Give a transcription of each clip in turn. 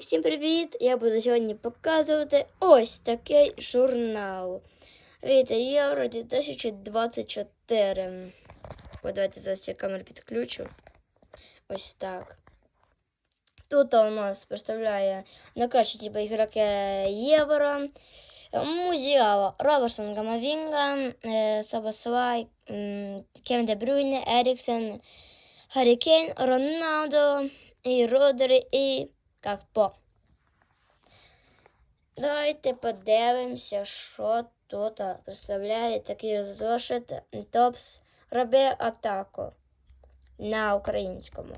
Всім привіт! Я буду сьогодні показувати ось такий журнал. Від Євро 2024. От давайте зараз я камеру підключу. Ось так. Тут у нас представляє найкращі типу, ігроки Євро. Музіала Роберсон Гамавінга, е, Сабасвай, м, Кевін Де Брюйне, Еріксен, Гаррі Кейн, Роналдо, і Родері, і Какпо. Давайте подивимося, що тут представляє такий зошит Топс Роби атаку на українському.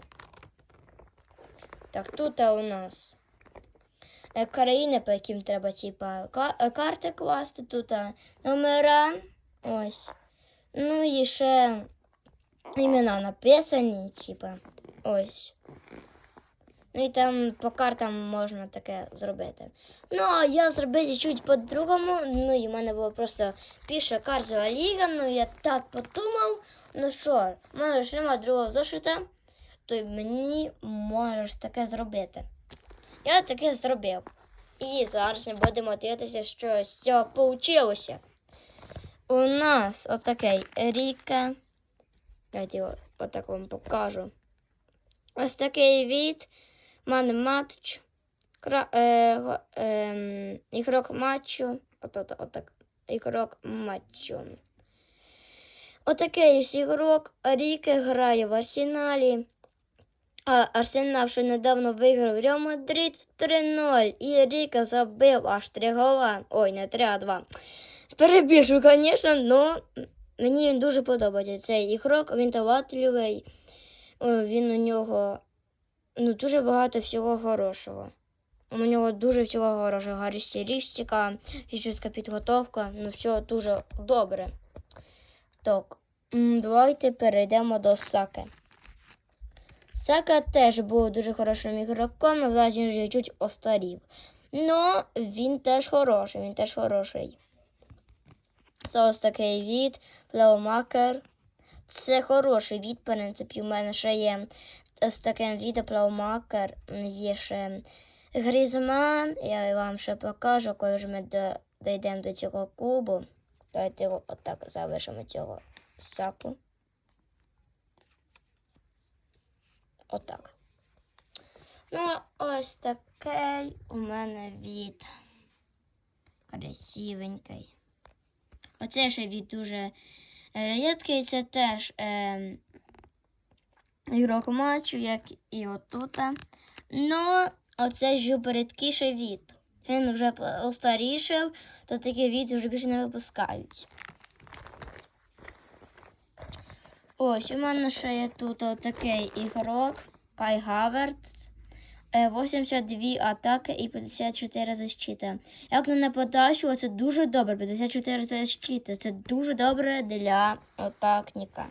Так, тут у нас країни, по яким треба типа, ка- карти класти, тут номера. Ось. Ну і ще імена написані, типа. Ось. Ну і там по картам можна таке зробити. Ну, а я зробив чуть по-другому. Ну, і в мене було просто піша карзова ліга. Ну, я так подумав. Ну що, в мене ж немає другого зошита, то й мені можеш таке зробити. Я таке зробив. І зараз ми будемо дивитися, що з цього вийшло. У нас отакий Ріка. Давайте його отак вам покажу. Ось такий від. Ман матч. Кра, е, ем, ігрок матчу. От, от, отак. Ігрок матчу. Отакий ось ігрок. Ріке грає в Арсеналі. А Арсенал ще недавно виграв Реал Мадрид 3-0. І Ріка забив аж 3 гола. Ой, не 3, а 2. Перебіжу, звісно, але мені він дуже подобається. Цей ігрок, він талантливий. О, Він у нього ну, дуже багато всього хорошого. У нього дуже всього хорошого. Характеристика, фізична підготовка, ну все дуже добре. Так, давайте перейдемо до Саки. Сака теж був дуже хорошим ігроком, але зараз він вже чуть остарів. Ну, він теж хороший, він теж хороший. Це ось такий від, плеомакер. Це хороший від, в принципі, у мене ще є з таким відео є ще Грізман. Я вам ще покажу, коли вже ми дійдемо до цього кубу. Давайте отак залишимо цього саку. Отак. Ну, ось такий у мене від красивенький. Оце ще від дуже рідкий, це теж. Е, ігрок матчу, як і отут. Ну, оце ж рідкіший від. Він вже остарішав, то такі від вже більше не випускають. Ось, у мене ще є тут такий ігрок Кай Хаверц. Е, 82 атаки і 54 защита. Як на нападачу, це дуже добре. 54 защита. Це дуже добре для атакника.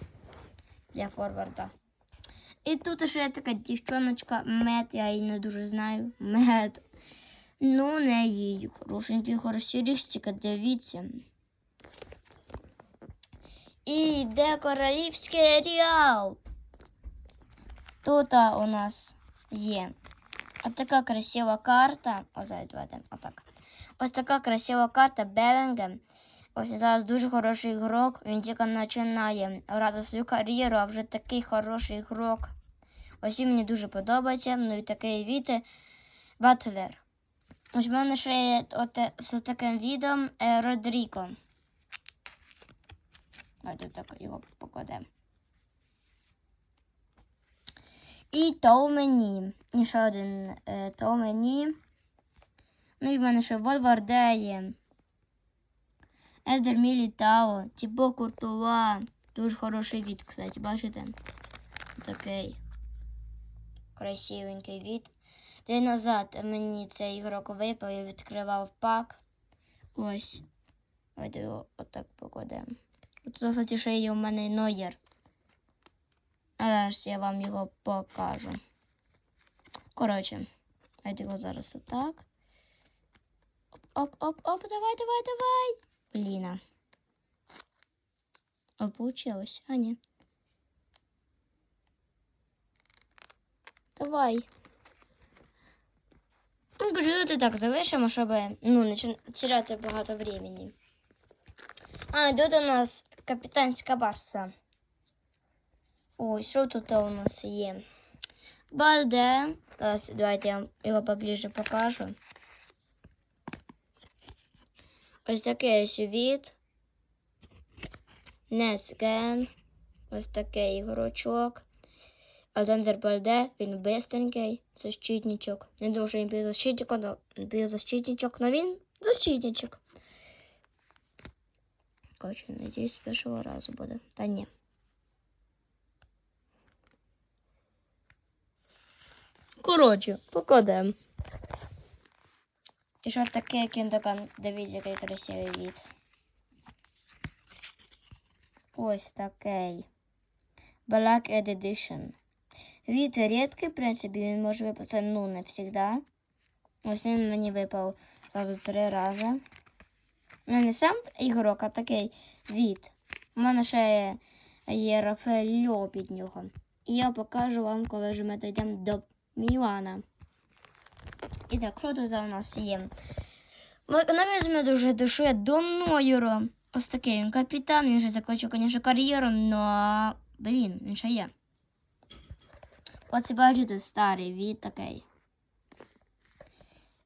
Для форварда. І тут ще така дівчоночка Мед, я її не дуже знаю. Мед. Ну, не її. Хорошенький характеристика, дивіться. І йде королівський ріал. Тут у нас є ось така красива карта. Ось давайте отак. Ось така красива карта Белінгем. Ось зараз дуже хороший ігрок. Він тільки починає грати свою кар'єру, а вже такий хороший ігрок. Ось він мені дуже подобається. Ну і такий від Батлер. Ось в мене ще є от, з таким відом е, Родріко. Давайте так його покладемо. І то мені. І ще один е, то мені. Ну і в мене ще Вольварде Едер Мілітао, Тібо Куртова. Дуже хороший від, кстати, бачите? Такий красивенький від. День назад мені цей ігрок випав і відкривав пак. Ось. Давайте його отак покладемо. Тут, кстати, ще є у мене Нойер. Зараз я вам його покажу. Коротше, давайте його зараз отак. Оп-оп-оп, давай, давай, давай. Бліна. О, получилось. А, ні. Давай. тут і так залишимо, щоб ну, не чи- теряти багато времени. А, і тут у нас капітанська баса. Ой, що тут у нас є? Балде. Ось, давайте я вам його поближе покажу. Ось такий ось від. Несген. Ось такий ігрочок. Александр Бальде, він бистренький, защитничок. Не що він півзащитничок, но півзащитничок, но він защитничок. Короче, надіюсь, з першого разу буде. Та ні. Коротше, покладемо. І що таке кіндакан? Дивіться, який красивий від. Ось такий. Black Edition. Від рідкий, в принципі, він може випасти, ну, не завжди. Ось він мені випав зразу три рази. Ну, не сам ігрок, а такий від. У мене ще є, є Рафаельо під нього. І я покажу вам, коли вже ми дійдемо до Мілана. І так, тут у нас є? Навіть дуже дошли до Нойера. Ось такий він капітан, він вже закінчив, звісно, кар'єру, но, блін, він ще є. Оце бачите, старий від такий.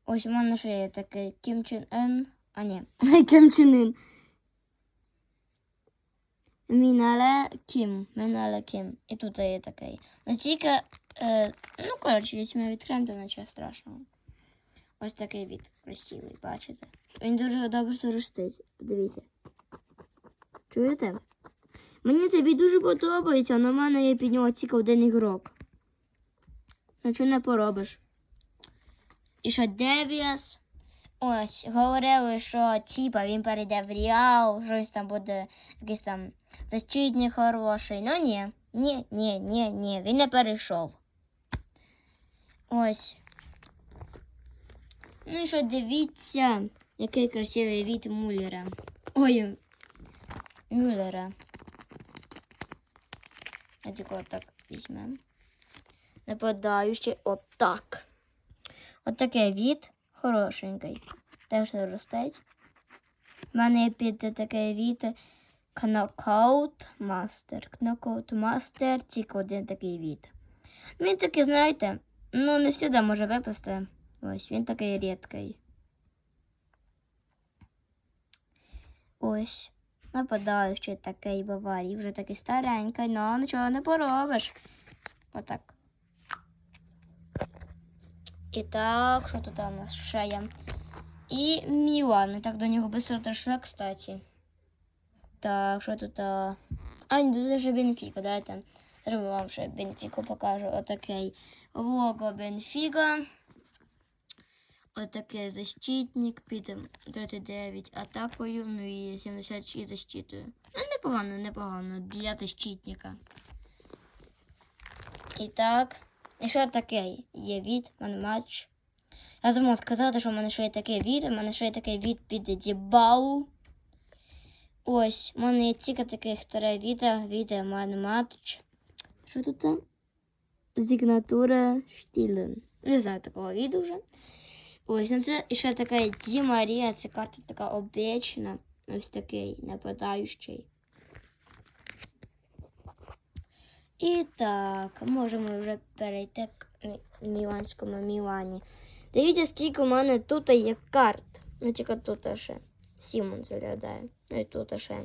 Ось у мене ще є такий Кім Чен Ен. А ні, Кім Чен Ін. Мінале Кім. Мінале Кім. І тут є такий. Ну тільки, е, ну коротше, візьми відкриємо, то нічого страшного. Ось такий від красивий, бачите? Він дуже добре суростить. Подивіться. Чуєте? Мені цей від дуже подобається, але в мене є під нього тільки один ігрок. Нічого не поробиш. І що Девіас? Ось, говорили, що типа він перейде в Реал, щось там буде якийсь там защитник хороший. Ну ні, ні, ні, ні, ні, він не перейшов. Ось. Ну і що дивіться, який красивий від Муллера. Ой, Мюллера. А тільки отак візьмемо. Нападаючий отак. Отакий від хорошенький. Теж ростить. У мене є під такий від Knockout Master. Knockout Master, тільки один такий від. Він такий, знаєте, ну не завжди може випасти. Ось, він такий рідкий. Ось. Нападаючий такий баварій. Вже такий старенький, але нічого не поробиш. Отак. І так, що тут у нас ще є? І Мілан. Так до нього швидко дійшли, кстати. Так, що тут? А, ні, тут вже Бенфіка, дайте. Зараз вам ще Бенфіку покажу. Отакий лого Бенфіка. Отакий защитник під 39 атакою, ну і 76 защитою. Ну, непогано, непогано для защитника. І так, і що таке є від матч. Я забула сказати, що в мене ще є такий від, у мене ще є такий від під Дібау. Ось, у мене є тільки таких три віда, від мене матч. Що тут там? Зігнатура Штілен. Не знаю такого віду вже. Ось, ну це ще така Ді Марія, це карта така обічна. Ось такий нападаючий. І так, можемо вже перейти к Міланському Мілані. Дивіться, скільки у мене тут є карт. Ну, тільки тут ще Сімонс виглядає. Ну і тут ще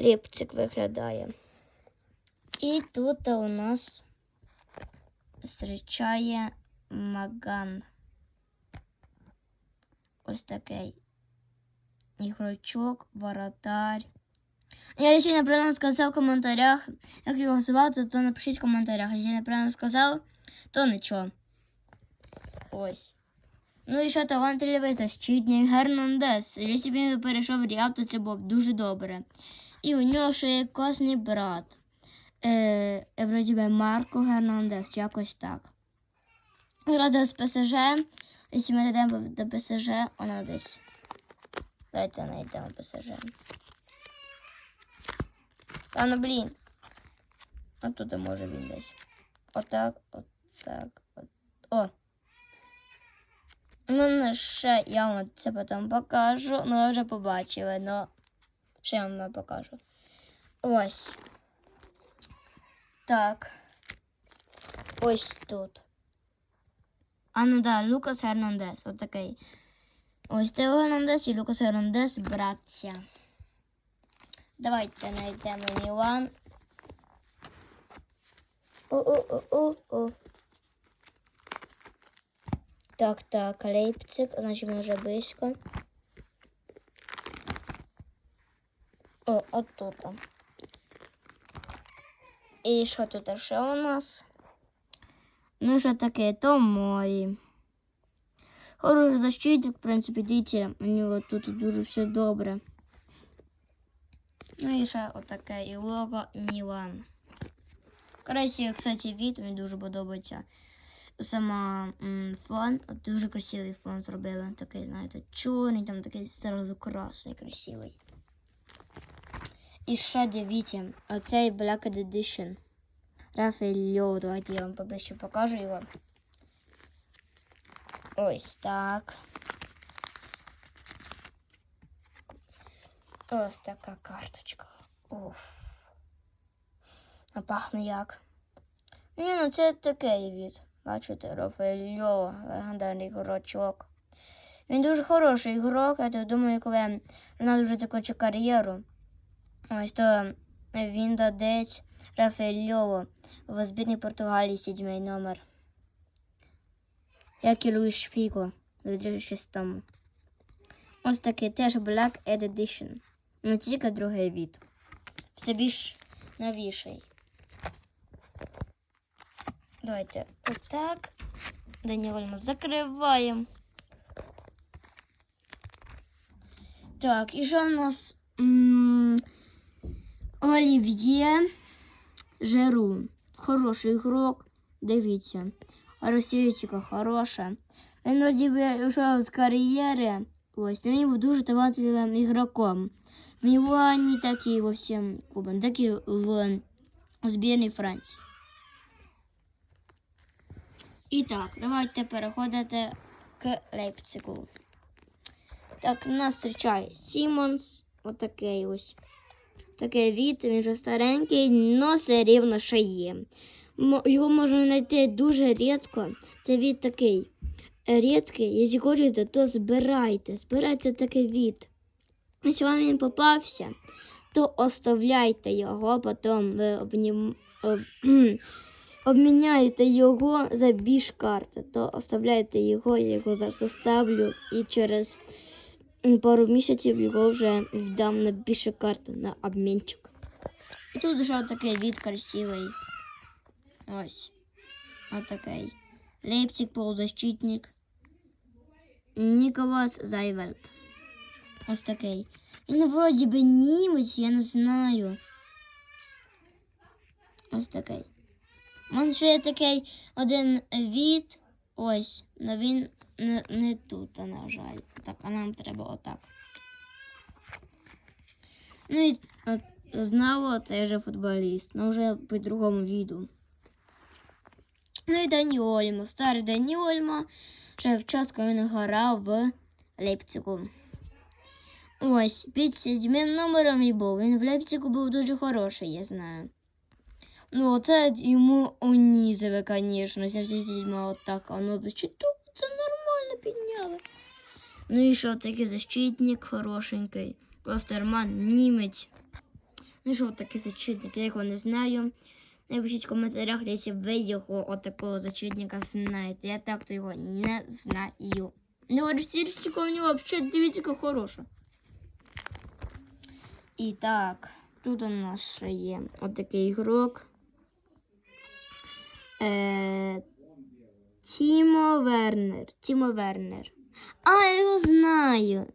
Ліпцик виглядає. І тут у нас зустрічає Маган. Ось такий ігрочок, воротар. Я ще неправильно сказав в коментарях, як його звати, то напишіть в коментарях. Якщо неправильно сказав, то нічого. Ось. Ну і ще талантливий защитник Гернандес. Якщо б він перейшов в Ріал, то це було б дуже добре. І у нього ще є класний брат. Е, е, вроді би Марко Гернандес, якось так. Разом з ПСЖ. Якщо ми йдемо до ПСЖ, вона десь. Давайте знайдемо ПСЖ. Та ну блін. А тут може він десь. Отак, отак, от. О. У мене ще, я вам це потім покажу, ну ви вже побачили, ну ще я вам покажу. Ось. Так. Ось тут. А ну да, Лукас Гернандес, отакий. Ось Тео Гернандес і Лукас Гернандес, браття. Давайте знайдемо Мілан. О-о-о-о-о. Так, так, Лейпциг, значить ми вже близько. О, от тут. І що тут ще у нас? Ну, що таке, то морі. Хороший защитник, в принципі, дивіться, у нього тут дуже все добре. Ну і ще отаке і лого Мілан. Красивий, кстати, від, мені дуже подобається. Сама м, фон, дуже красивий фон зробили. Такий, знаєте, чорний, там такий зразу красний, красивий. І ще дивіться, оцей Black Edition. Рафаельо, давайте я вам поближче покажу його. Ось так. Ось така карточка. Уф. А пахне як. Ні, ну це такий від. Бачите, Рафаельо, легендарний ігрочок. Він дуже хороший ігрок, я так думаю, коли Рональдо вже закінчить кар'єру. Ось то він дасть Рафаельову в збірній Португалії сідьмий номер. Як і Луїс Шпіго у 2006 Ось такий теж Black Edition. Ну тільки другий від. Це більш новіший. Давайте отак. Даніольмо закриваємо. Так, і що в нас? Олів'є Жеру. Хороший ігрок. Дивіться. Російська хороша. Він вроді би йшов з кар'єри. Ось, він був дуже талантливим ігроком. В Мілані, так і во всім клубам, так і в збірній Франції. І так, давайте переходити к Лейпцигу. Так, нас зустрічає Сімонс. Отакий ось. Такий від, він вже старенький, але все рівно ще є. Його можна знайти дуже рідко. Це від такий рідкий. Якщо хочете, то збирайте. Збирайте такий від. Якщо вам він попався, то оставляйте його, потім ви обнім... об... обміняєте його за більш карти, то оставляйте його, я його зараз оставлю і через пару місяців його вже віддам на більше карти на обмінчик. І тут вже такий від красивий. Ось. Отакий. Лейпциг полузащитник. Ніколас Зайвельд. Ось такий. Він вроді би німець, я не знаю. Ось такий. Вон ще є такий один від. Ось, але він не, не тут, на жаль. Так, а нам треба отак. Ну і от, знову цей же футболіст, але вже по другому віду. Ну і Дані Ольмо, старий Дані Ольмо. Ще вчасно він грав в Лейпцигу. Ось, під сідьмим номером і був. Він в Лейпцигу був дуже хороший, я знаю. Ну, це йому унізили, звісно, 77 отак. А ну зачиту, це нормально підняли. Ну і що такий защитник хорошенький. Кластерман, німець. Ну що такий защитник, я його не знаю. Напишіть в коментарях, якщо ви його отакого защитника знаєте. Я так то його не знаю. Ну, рестірчика у нього взагалі дивіться, яка хороша. І так, тут у нас ще є отакий ігрок. Е, Тімо Вернер. Тімо Вернер. А, я його знаю.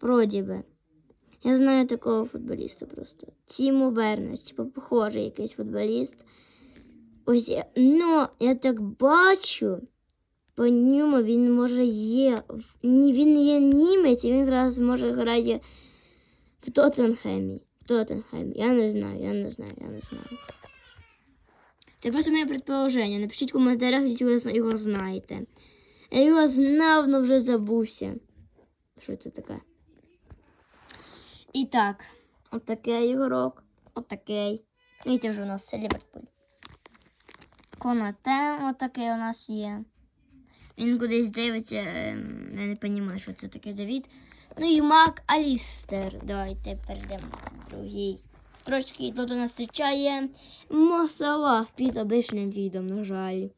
Вроді би. Я знаю такого футболіста просто. Тімо Вернер, типу, похожий якийсь футболіст. Ось, я- ну, я так бачу. По ньому він може є. Ні, він є німець, і він зараз може грає в Тоттенхемі. В Тоттенхемі. Я не знаю, я не знаю, я не знаю. Це просто моє предположення. Напишіть в коментарях, якщо ви його знаєте. Я його знав, но вже забувся. Що це таке? І так, отакий ігрок, отакий. Видите, вже у нас Ліверпуль. Конате отакий у нас є. Він кудись дивиться, ем, я не розумію, що це таке за від. Ну і Мак Алістер. Давайте перейдемо до строчки. Тут у нас зустрічає Мосала під обичним відом, на жаль.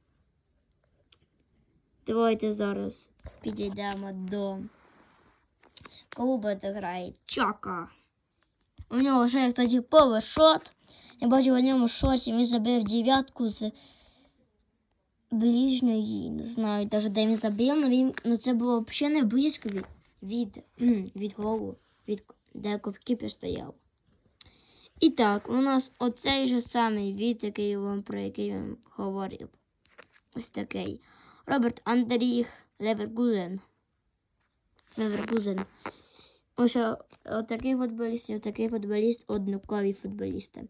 Давайте зараз підійдемо до клуба, де грає Чака. У нього ще, кстати, повершот. Я бачив у ньому шорті, він забив дев'ятку з ближньої. Не знаю навіть, де він забив, але він, ну, це було взагалі не близько від, від, від голу, від, де кіпер стояв. І так, у нас оцей же самий від, який вам, про який він говорив. Ось такий. Роберт Андріх Леверкузен. Леверкузен. Ось отакий футболіст і отакий футболіст, однакові футболісти.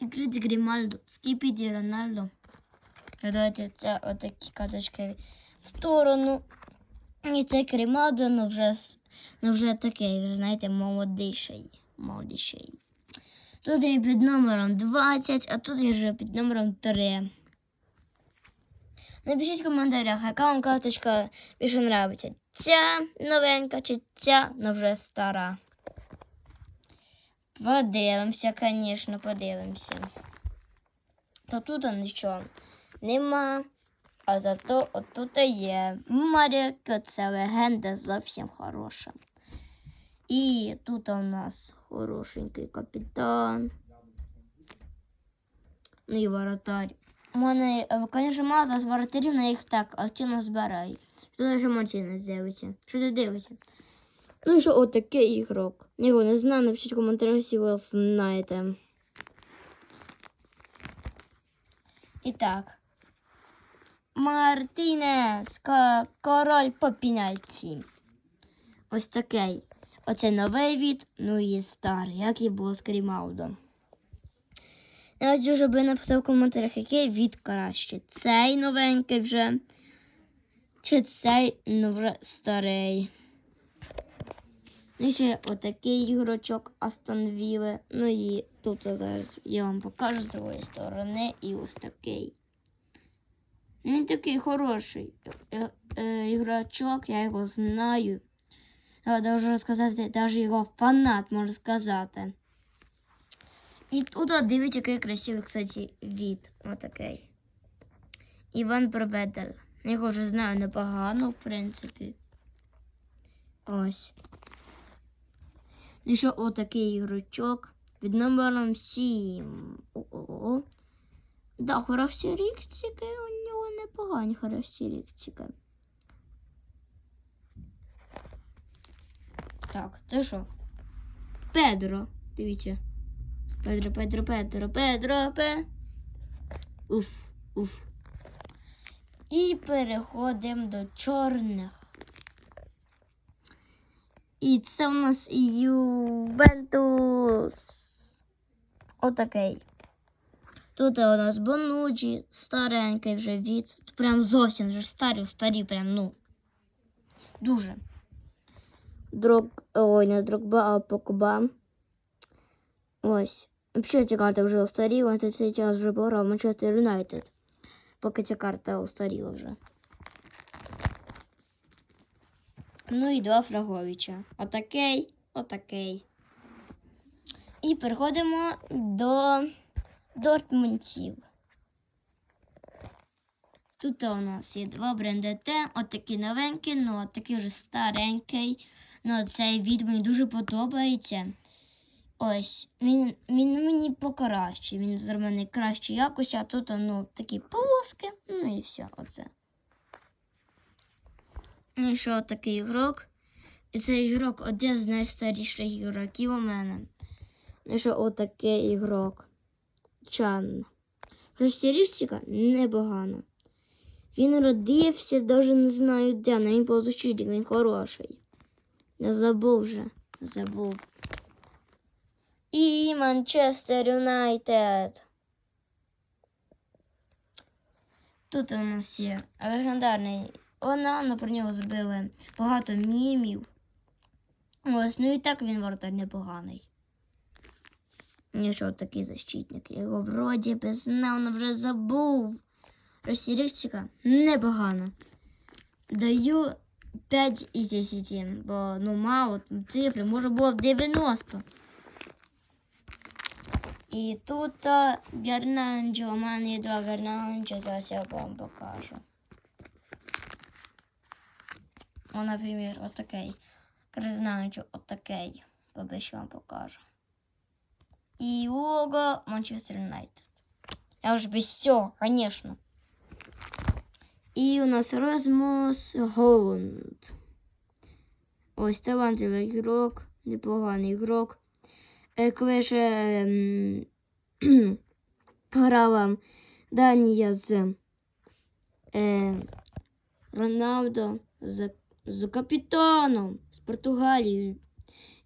І Кріт Грімальдо, Скіпіді Рональдо. Давайте це отакі карточки в сторону. І це Грімальдо, ну вже, ну вже такий, вже, знаєте, молодіший. Молодіший. Тут він під номером 20, а тут він вже під номером 3. Напишіть в коментарях, яка вам карточка більше нравиться. Ця новенька чи ця, но вже стара. Подивимося, звісно, подивимося. То тут нічого нема, а зато отут є Маріка, це легенда зовсім хороша. І тут у нас хорошенький капітан. Ну і воротар. У мене, е, звісно, мало зараз воротарів, але їх так активно збирають. Тут вже Мартінес дивиться. Що ти дивишся? Ну і що отакий ігрок. Його не знаю, напишіть в коментарях, якщо ви знаєте. І так. Мартінес, король по пенальті. Ось такий. Оце новий від, ну і старий, як і було з Крімаудом. Навіть вже би написав в коментарях, який від краще. Цей новенький вже. Чи цей ну вже старий. Ну і ще отакий ігрочок Вілли. Ну і тут зараз я вам покажу з другої сторони і ось такий. Він такий хороший е- е, ігрочок, я його знаю. Можу сказати, навіть його фанат, можу сказати. І тут дивіться, який красивий, кстати, від. Отакий. Іван Пробедель. Я його вже знаю непогано, в принципі. Ось. Ну і що отакий ігрочок під номером 7. О-о-о. Да, характеристики у нього непогані характеристики. Так, це що? Педро. Дивіться. Педро, Педро, Педро, Педро, Пе. Уф, уф. І переходимо до чорних. І це у нас Ювентус. Отакий. Тут у нас Бонуджі, старенький вже від. Прям зовсім вже старі, старі, прям, ну. Дуже. Дрог, ой, не Дрогба, а Покба. Ось. Взагалі ця карта вже устаріла, це цей час вже пограв Манчестер Юнайтед. Поки ця карта устаріла вже. Ну і два Фраговича. Отакий, отакий. І переходимо до Дортмундців. Тут у нас є два бренди Т, отакі новенькі, ну отакий вже старенький. Ну, цей від мені дуже подобається. Ось, він, він мені покраще. Він зроблений краще якось, а тут ну, такі полоски, ну і все, оце. Ну і що такий ігрок? І цей ігрок один з найстаріших ігроків у мене. Ну і що отакий ігрок. Чан. Характеристика непогана. Він родився, навіть не знаю де, але він получив, він хороший. Не забув вже, забув. І Манчестер Юнайтед. Тут у нас є легендарний Онана про нього зробили багато мімів. Ось, ну і так він воротар непоганий. Нічого такий защитник. Я Його вроді би знав, вже забув. Росірівчика непогано. Даю 5 із 10, бо ну мало там цифри, може було б 90. І тут а, Гарнанджо, у мене є два Гарнанджо, зараз я вам покажу. О, наприклад, отакий. Гарнанджо, отакий. Бо ще вам покажу. І Ого, Манчестер Юнайтед. Я вже без всього, звісно. І у нас Розмус Голланд. Ось талантливий ігрок, непоганий ігрок. Е, Коли ще ем, грала Данія з е, Роналдо, з, з капітаном з Португалією.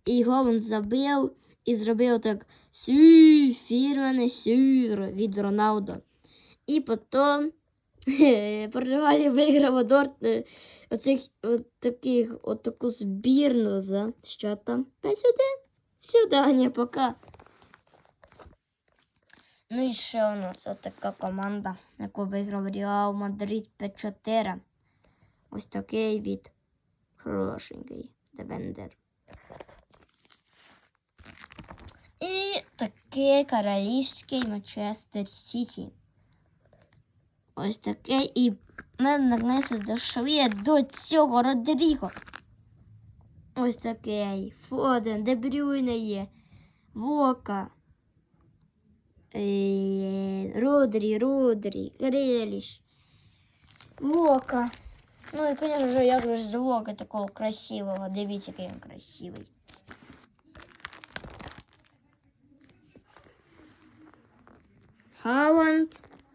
І Голланд забив і зробив так сі, фірменне сюр від Роналдо. І потім Португалія виграла Дорт е, оцих таких от збірну за що там? 5-1. Все, Даня, пока. Ну і ще у нас така команда, яку виграв Реал Мадрид 5-4. Ось такий від хорошенький Девендер. І такий королівський Манчестер Сіті. Ось таке. І ми наконець дошли до цього Родріго. Ось такий. Фоден, Дебрюйне є. Вока. Е, Родрі, Родрі, Греліш. Вока. Ну і, звісно, як же з такого красивого. Дивіться, який він красивий. Галанд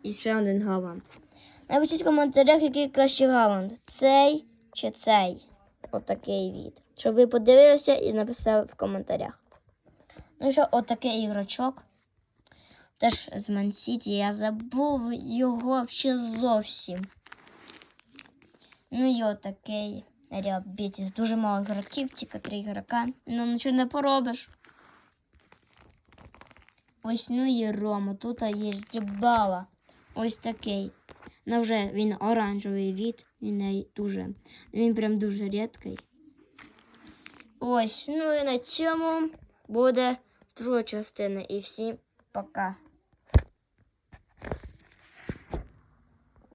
і ще один Галанд. Напишіть в коментарях, який краще Галанд. Цей чи цей. Отакий від. Щоб ви подивилися і написали в коментарях. Ну що, отакий ігрочок. Теж з Мансіті. Я забув його ще зовсім. Ну і отакий Реал Бетіс. Дуже мало ігроків, тільки три ігрока. Ну нічого не поробиш. Ось ну і Рома. Тут є Дібала. Ось такий. Ну вже він оранжевий від. Він не дуже. Він прям дуже рідкий. Ось, ну і на цьому буде друга частина. І всім пока.